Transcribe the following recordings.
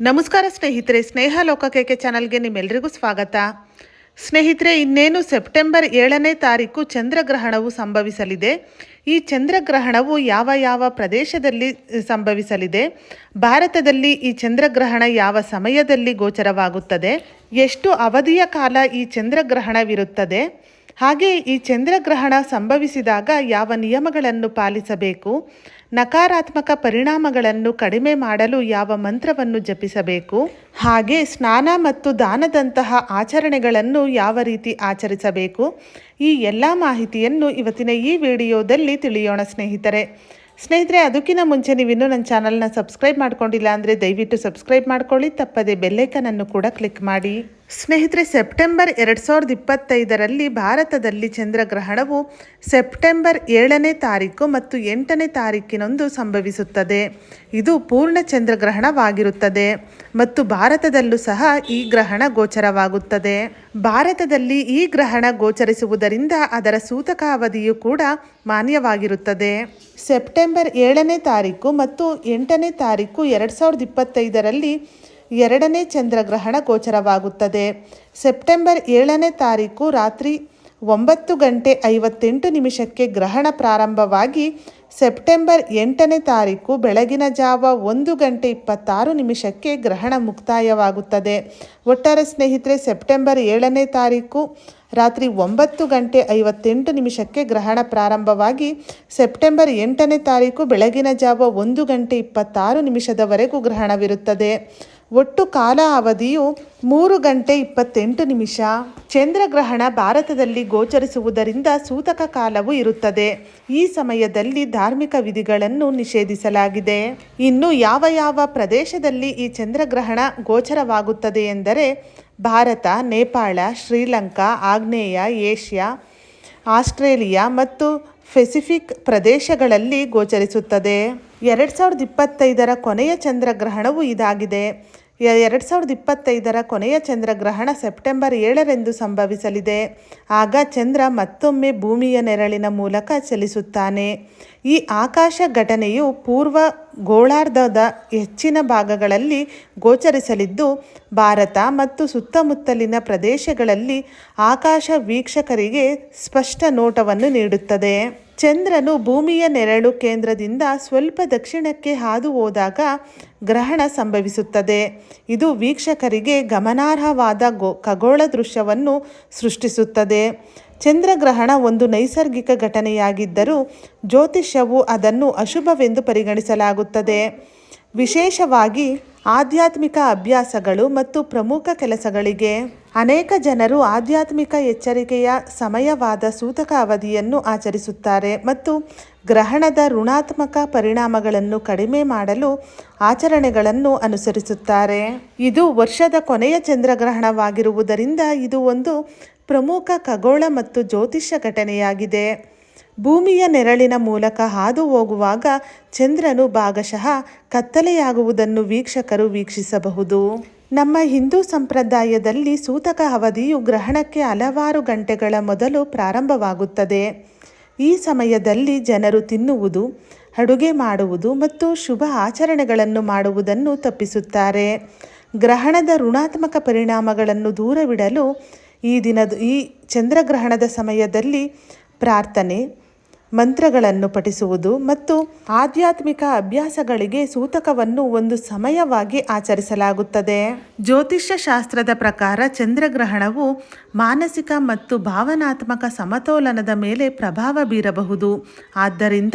ನಮಸ್ಕಾರ ಸ್ನೇಹಿತರೆ, ಸ್ನೇಹ ಲೋಕಕೇಕೆ ಚಾನಲ್ಗೆ ನಿಮ್ಮೆಲ್ಲರಿಗೂ ಸ್ವಾಗತ. ಸ್ನೇಹಿತರೆ, ಇನ್ನೇನು ಸೆಪ್ಟೆಂಬರ್ ಏಳನೇ ತಾರೀಕು ಚಂದ್ರಗ್ರಹಣವು ಸಂಭವಿಸಲಿದೆ. ಈ ಚಂದ್ರಗ್ರಹಣವು ಯಾವ ಯಾವ ಪ್ರದೇಶದಲ್ಲಿ ಸಂಭವಿಸಲಿದೆ? ಭಾರತದಲ್ಲಿ ಈ ಚಂದ್ರಗ್ರಹಣ ಯಾವ ಸಮಯದಲ್ಲಿ ಗೋಚರವಾಗುತ್ತದೆ? ಎಷ್ಟು ಅವಧಿಯ ಕಾಲ ಈ ಚಂದ್ರಗ್ರಹಣವಿರುತ್ತದೆ? ಹಾಗೆ ಈ ಚಂದ್ರಗ್ರಹಣ ಸಂಭವಿಸಿದಾಗ ಯಾವ ನಿಯಮಗಳನ್ನು ಪಾಲಿಸಬೇಕು, ನಕಾರಾತ್ಮಕ ಪರಿಣಾಮಗಳನ್ನು ಕಡಿಮೆ ಮಾಡಲು ಯಾವ ಮಂತ್ರವನ್ನು ಜಪಿಸಬೇಕು, ಹಾಗೆ ಸ್ನಾನ ಮತ್ತು ದಾನದಂತಹ ಆಚರಣೆಗಳನ್ನು ಯಾವ ರೀತಿ ಆಚರಿಸಬೇಕು, ಈ ಎಲ್ಲ ಮಾಹಿತಿಯನ್ನು ಇವತ್ತಿನ ಈ ವಿಡಿಯೋದಲ್ಲಿ ತಿಳಿಯೋಣ ಸ್ನೇಹಿತರೆ. ಸ್ನೇಹಿತರೆ, ಅದಕ್ಕಿಂತ ಮುಂಚೆ ನೀವಿನ್ನೂ ನನ್ನ ಚಾನಲ್ನ ಸಬ್ಸ್ಕ್ರೈಬ್ ಮಾಡ್ಕೊಂಡಿಲ್ಲ ಅಂದರೆ ದಯವಿಟ್ಟು ಸಬ್ಸ್ಕ್ರೈಬ್ ಮಾಡ್ಕೊಳ್ಳಿ, ತಪ್ಪದೆ ಬೆಲ್ಲೈಕನನ್ನು ಕೂಡ ಕ್ಲಿಕ್ ಮಾಡಿ. ಸ್ನೇಹಿತರೆ, ಸೆಪ್ಟೆಂಬರ್ ಎರಡು ಸಾವಿರದ ಇಪ್ಪತ್ತೈದರಲ್ಲಿ ಭಾರತದಲ್ಲಿ ಚಂದ್ರಗ್ರಹಣವು ಸೆಪ್ಟೆಂಬರ್ ಏಳನೇ ತಾರೀಕು ಮತ್ತು ಎಂಟನೇ ತಾರೀಕಿನಂದು ಸಂಭವಿಸುತ್ತದೆ. ಇದು ಪೂರ್ಣ ಚಂದ್ರಗ್ರಹಣವಾಗಿರುತ್ತದೆ ಮತ್ತು ಭಾರತದಲ್ಲೂ ಸಹ ಈ ಗ್ರಹಣ ಗೋಚರವಾಗುತ್ತದೆ. ಭಾರತದಲ್ಲಿ ಈ ಗ್ರಹಣ ಗೋಚರಿಸುವುದರಿಂದ ಅದರ ಸೂತಕ ಅವಧಿಯು ಕೂಡ ಮಾನ್ಯವಾಗಿರುತ್ತದೆ. ಸೆಪ್ಟೆಂಬರ್ ಏಳನೇ ತಾರೀಕು ಮತ್ತು ಎಂಟನೇ ತಾರೀಕು ಎರಡು ಸಾವಿರದ ಇಪ್ಪತ್ತೈದರಲ್ಲಿ ಎರಡನೇ ಚಂದ್ರಗ್ರಹಣ ಗೋಚರವಾಗುತ್ತದೆ. ಸೆಪ್ಟೆಂಬರ್ ಏಳನೇ ತಾರೀಕು ರಾತ್ರಿ ಒಂಬತ್ತು ಗಂಟೆ ಐವತ್ತೆಂಟು ನಿಮಿಷಕ್ಕೆ ಗ್ರಹಣ ಪ್ರಾರಂಭವಾಗಿ ಸೆಪ್ಟೆಂಬರ್ ಎಂಟನೇ ತಾರೀಕು ಬೆಳಗಿನ ಜಾವ ಒಂದು ಗಂಟೆ ಇಪ್ಪತ್ತಾರು ನಿಮಿಷಕ್ಕೆ ಗ್ರಹಣ ಮುಕ್ತಾಯವಾಗುತ್ತದೆ. ಒಟ್ಟಾರೆ ಸ್ನೇಹಿತರೆ, ಸೆಪ್ಟೆಂಬರ್ ಏಳನೇ ತಾರೀಕು ರಾತ್ರಿ ಒಂಬತ್ತು ಗಂಟೆ ಐವತ್ತೆಂಟು ನಿಮಿಷಕ್ಕೆ ಗ್ರಹಣ ಪ್ರಾರಂಭವಾಗಿ ಸೆಪ್ಟೆಂಬರ್ ಎಂಟನೇ ತಾರೀಕು ಬೆಳಗಿನ ಜಾವ ಒಂದು ಗಂಟೆ ಇಪ್ಪತ್ತಾರು ನಿಮಿಷದವರೆಗೂ ಗ್ರಹಣವಿರುತ್ತದೆ. ಒಟ್ಟು ಕಾಲ ಅವಧಿಯು ಮೂರು ಗಂಟೆ ಇಪ್ಪತ್ತೆಂಟು ನಿಮಿಷ. ಚಂದ್ರಗ್ರಹಣ ಭಾರತದಲ್ಲಿ ಗೋಚರಿಸುವುದರಿಂದ ಸೂತಕ ಕಾಲವು ಇರುತ್ತದೆ. ಈ ಸಮಯದಲ್ಲಿ ಧಾರ್ಮಿಕ ವಿಧಿಗಳನ್ನು ನಿಷೇಧಿಸಲಾಗಿದೆ. ಇನ್ನು ಯಾವ ಯಾವ ಪ್ರದೇಶದಲ್ಲಿ ಈ ಚಂದ್ರಗ್ರಹಣ ಗೋಚರವಾಗುತ್ತದೆ ಎಂದರೆ, ಭಾರತ, ನೇಪಾಳ, ಶ್ರೀಲಂಕಾ, ಆಗ್ನೇಯ, ಏಷ್ಯಾ, ಆಸ್ಟ್ರೇಲಿಯಾ ಮತ್ತು ಪೆಸಿಫಿಕ್ ಪ್ರದೇಶಗಳಲ್ಲಿ ಗೋಚರಿಸುತ್ತದೆ. ಎರಡು ಸಾವಿರದ ಇಪ್ಪತ್ತೈದರ ಕೊನೆಯ ಚಂದ್ರಗ್ರಹಣವು ಇದಾಗಿದೆ. ಎರಡು ಸಾವಿರದ ಇಪ್ಪತ್ತೈದರ ಕೊನೆಯ ಚಂದ್ರಗ್ರಹಣ ಸೆಪ್ಟೆಂಬರ್ ಏಳರಂದು ಸಂಭವಿಸಲಿದೆ. ಆಗ ಚಂದ್ರ ಮತ್ತೊಮ್ಮೆ ಭೂಮಿಯ ನೆರಳಿನ ಮೂಲಕ ಚಲಿಸುತ್ತಾನೆ. ಈ ಆಕಾಶ ಘಟನೆಯು ಪೂರ್ವ ಗೋಳಾರ್ಧದ ಹೆಚ್ಚಿನ ಭಾಗಗಳಲ್ಲಿ ಗೋಚರಿಸಲಿದ್ದು, ಭಾರತ ಮತ್ತು ಸುತ್ತಮುತ್ತಲಿನ ಪ್ರದೇಶಗಳಲ್ಲಿ ಆಕಾಶ ವೀಕ್ಷಕರಿಗೆ ಸ್ಪಷ್ಟ ನೋಟವನ್ನು ನೀಡುತ್ತದೆ. ಚಂದ್ರನು ಭೂಮಿಯ ನೆರಳು ಕೇಂದ್ರದಿಂದ ಸ್ವಲ್ಪ ದಕ್ಷಿಣಕ್ಕೆ ಹಾದು ಹೋದಾಗ ಗ್ರಹಣ ಸಂಭವಿಸುತ್ತದೆ. ಇದು ವೀಕ್ಷಕರಿಗೆ ಗಮನಾರ್ಹವಾದ ಗೋ, ಖಗೋಳ ದೃಶ್ಯವನ್ನು ಸೃಷ್ಟಿಸುತ್ತದೆ. ಚಂದ್ರಗ್ರಹಣ ಒಂದು ನೈಸರ್ಗಿಕ ಘಟನೆಯಾಗಿದ್ದರೂ ಜ್ಯೋತಿಷ್ಯವು ಅದನ್ನು ಅಶುಭವೆಂದು ಪರಿಗಣಿಸಲಾಗುತ್ತದೆ. ವಿಶೇಷವಾಗಿ ಆಧ್ಯಾತ್ಮಿಕ ಅಭ್ಯಾಸಗಳು ಮತ್ತು ಪ್ರಮುಖ ಕೆಲಸಗಳಿಗೆ ಅನೇಕ ಜನರು ಆಧ್ಯಾತ್ಮಿಕ ಎಚ್ಚರಿಕೆಯ ಸಮಯವಾದ ಸೂತಕ ಅವಧಿಯನ್ನು ಆಚರಿಸುತ್ತಾರೆ ಮತ್ತು ಗ್ರಹಣದ ಋಣಾತ್ಮಕ ಪರಿಣಾಮಗಳನ್ನು ಕಡಿಮೆ ಮಾಡಲು ಆಚರಣೆಗಳನ್ನು ಅನುಸರಿಸುತ್ತಾರೆ. ಇದು ವರ್ಷದ ಕೊನೆಯ ಚಂದ್ರಗ್ರಹಣವಾಗಿರುವುದರಿಂದ ಇದು ಒಂದು ಪ್ರಮುಖ ಖಗೋಳ ಮತ್ತು ಜ್ಯೋತಿಷ್ಯ ಘಟನೆಯಾಗಿದೆ. ಭೂಮಿಯ ನೆರಳಿನ ಮೂಲಕ ಹಾದು ಹೋಗುವಾಗ ಚಂದ್ರನು ಭಾಗಶಃ ಕತ್ತಲೆಯಾಗುವುದನ್ನು ವೀಕ್ಷಕರು ವೀಕ್ಷಿಸಬಹುದು. ನಮ್ಮ ಹಿಂದೂ ಸಂಪ್ರದಾಯದಲ್ಲಿ ಸೂತಕ ಅವಧಿಯು ಗ್ರಹಣಕ್ಕೆ ಹಲವಾರು ಗಂಟೆಗಳ ಮೊದಲು ಪ್ರಾರಂಭವಾಗುತ್ತದೆ. ಈ ಸಮಯದಲ್ಲಿ ಜನರು ತಿನ್ನುವುದು, ಅಡುಗೆ ಮಾಡುವುದು ಮತ್ತು ಶುಭ ಆಚರಣೆಗಳನ್ನು ಮಾಡುವುದನ್ನು ತಪ್ಪಿಸುತ್ತಾರೆ. ಗ್ರಹಣದ ಋಣಾತ್ಮಕ ಪರಿಣಾಮಗಳನ್ನು ದೂರವಿಡಲು ಈ ದಿನದ, ಈ ಚಂದ್ರಗ್ರಹಣದ ಸಮಯದಲ್ಲಿ ಪ್ರಾರ್ಥನೆ ಮಂತ್ರಗಳನ್ನು ಪಠಿಸುವುದು ಮತ್ತು ಆಧ್ಯಾತ್ಮಿಕ ಅಭ್ಯಾಸಗಳಿಗೆ ಸೂತಕವನ್ನು ಒಂದು ಸಮಯವಾಗಿ ಆಚರಿಸಲಾಗುತ್ತದೆ. ಜ್ಯೋತಿಷ್ಯ ಶಾಸ್ತ್ರದ ಪ್ರಕಾರ ಚಂದ್ರಗ್ರಹಣವು ಮಾನಸಿಕ ಮತ್ತು ಭಾವನಾತ್ಮಕ ಸಮತೋಲನದ ಮೇಲೆ ಪ್ರಭಾವ ಬೀರಬಹುದು. ಆದ್ದರಿಂದ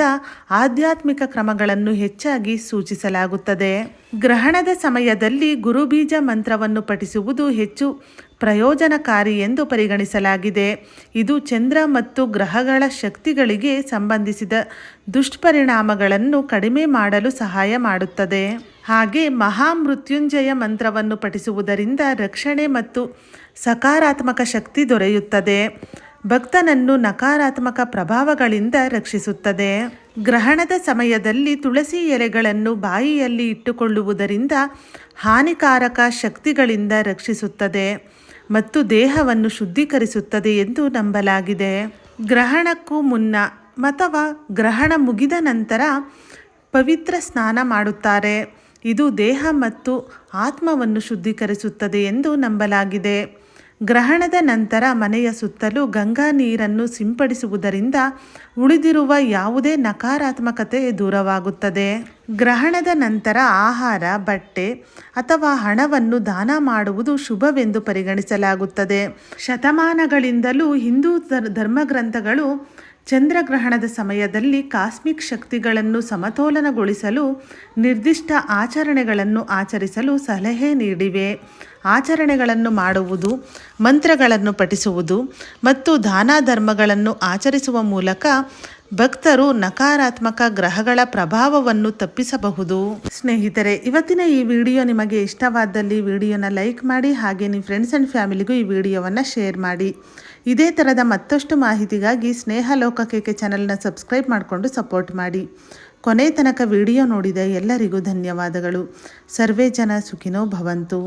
ಆಧ್ಯಾತ್ಮಿಕ ಕ್ರಮಗಳನ್ನು ಹೆಚ್ಚಾಗಿ ಸೂಚಿಸಲಾಗುತ್ತದೆ. ಗ್ರಹಣದ ಸಮಯದಲ್ಲಿ ಗುರುಬೀಜ ಮಂತ್ರವನ್ನು ಪಠಿಸುವುದು ಹೆಚ್ಚು ಪ್ರಯೋಜನಕಾರಿ ಎಂದು ಪರಿಗಣಿಸಲಾಗಿದೆ. ಇದು ಚಂದ್ರ ಮತ್ತು ಗ್ರಹಗಳ ಶಕ್ತಿಗಳಿಗೆ ಸಂಬಂಧಿಸಿದ ದುಷ್ಪರಿಣಾಮಗಳನ್ನು ಕಡಿಮೆ ಮಾಡಲು ಸಹಾಯ ಮಾಡುತ್ತದೆ. ಹಾಗೆ ಮಹಾಮೃತ್ಯುಂಜಯ ಮಂತ್ರವನ್ನು ಪಠಿಸುವುದರಿಂದ ರಕ್ಷಣೆ ಮತ್ತು ಸಕಾರಾತ್ಮಕ ಶಕ್ತಿ ದೊರೆಯುತ್ತದೆ. ಭಕ್ತನನ್ನು ನಕಾರಾತ್ಮಕ ಪ್ರಭಾವಗಳಿಂದ ರಕ್ಷಿಸುತ್ತದೆ. ಗ್ರಹಣದ ಸಮಯದಲ್ಲಿ ತುಳಸಿ ಎಲೆಗಳನ್ನು ಬಾಯಿಯಲ್ಲಿ ಇಟ್ಟುಕೊಳ್ಳುವುದರಿಂದ ಹಾನಿಕಾರಕ ಶಕ್ತಿಗಳಿಂದ ರಕ್ಷಿಸುತ್ತದೆ. ಮತ್ತು ದೇಹವನ್ನು ಶುದ್ಧೀಕರಿಸುತ್ತದೆ ಎಂದು ನಂಬಲಾಗಿದೆ. ಗ್ರಹಣಕ್ಕೂ ಮುನ್ನ ಅಥವಾ ಗ್ರಹಣ ಮುಗಿದ ನಂತರ ಪವಿತ್ರ ಸ್ನಾನ ಮಾಡುತ್ತಾರೆ. ಇದು ದೇಹ ಮತ್ತು ಆತ್ಮವನ್ನು ಶುದ್ಧೀಕರಿಸುತ್ತದೆ ಎಂದು ನಂಬಲಾಗಿದೆ. ಗ್ರಹಣದ ನಂತರ ಮನೆಯ ಸುತ್ತಲೂ ಗಂಗಾ ನೀರನ್ನು ಸಿಂಪಡಿಸುವುದರಿಂದ ಉಳಿದಿರುವ ಯಾವುದೇ ನಕಾರಾತ್ಮಕತೆ ದೂರವಾಗುತ್ತದೆ. ಗ್ರಹಣದ ನಂತರ ಆಹಾರ, ಬಟ್ಟೆ ಅಥವಾ ಹಣವನ್ನು ದಾನ ಮಾಡುವುದು ಶುಭವೆಂದು ಪರಿಗಣಿಸಲಾಗುತ್ತದೆ. ಶತಮಾನಗಳಿಂದಲೂ ಹಿಂದೂ ಧರ್- ಧರ್ಮಗ್ರಂಥಗಳು ಚಂದ್ರಗ್ರಹಣದ ಸಮಯದಲ್ಲಿ ಕಾಸ್ಮಿಕ್ ಶಕ್ತಿಗಳನ್ನು ಸಮತೋಲನಗೊಳಿಸಲು ನಿರ್ದಿಷ್ಟ ಆಚರಣೆಗಳನ್ನು ಆಚರಿಸಲು ಸಲಹೆ ನೀಡಿವೆ. ಆಚರಣೆಗಳನ್ನು ಮಾಡುವುದು, ಮಂತ್ರಗಳನ್ನು ಪಠಿಸುವುದು ಮತ್ತು ದಾನ ಧರ್ಮಗಳನ್ನು ಆಚರಿಸುವ ಮೂಲಕ ಭಕ್ತರು ನಕಾರಾತ್ಮಕ ಗ್ರಹಗಳ ಪ್ರಭಾವವನ್ನು ತಪ್ಪಿಸಬಹುದು. ಸ್ನೇಹಿತರೆ, ಇವತ್ತಿನ ಈ ವಿಡಿಯೋ ನಿಮಗೆ ಇಷ್ಟವಾದಲ್ಲಿ ವಿಡಿಯೋನ ಲೈಕ್ ಮಾಡಿ ಹಾಗೆ ನಿಮ್ಮ ಫ್ರೆಂಡ್ಸ್ ಆ್ಯಂಡ್ ಫ್ಯಾಮಿಲಿಗೂ ಈ ವಿಡಿಯೋವನ್ನು ಶೇರ್ ಮಾಡಿ. ಇದೇ ಥರದ ಮತ್ತಷ್ಟು ಮಾಹಿತಿಗಾಗಿ ಸ್ನೇಹ ಲೋಕಕೇಕೆ ಚಾನಲ್ನ ಸಬ್ಸ್ಕ್ರೈಬ್ ಮಾಡಿಕೊಂಡು ಸಪೋರ್ಟ್ ಮಾಡಿ. ಕೊನೆ ತನಕ ವಿಡಿಯೋ ನೋಡಿದ ಎಲ್ಲರಿಗೂ ಧನ್ಯವಾದಗಳು. ಸರ್ವೇ ಜನ ಸುಖಿನೋ ಭವಂತು.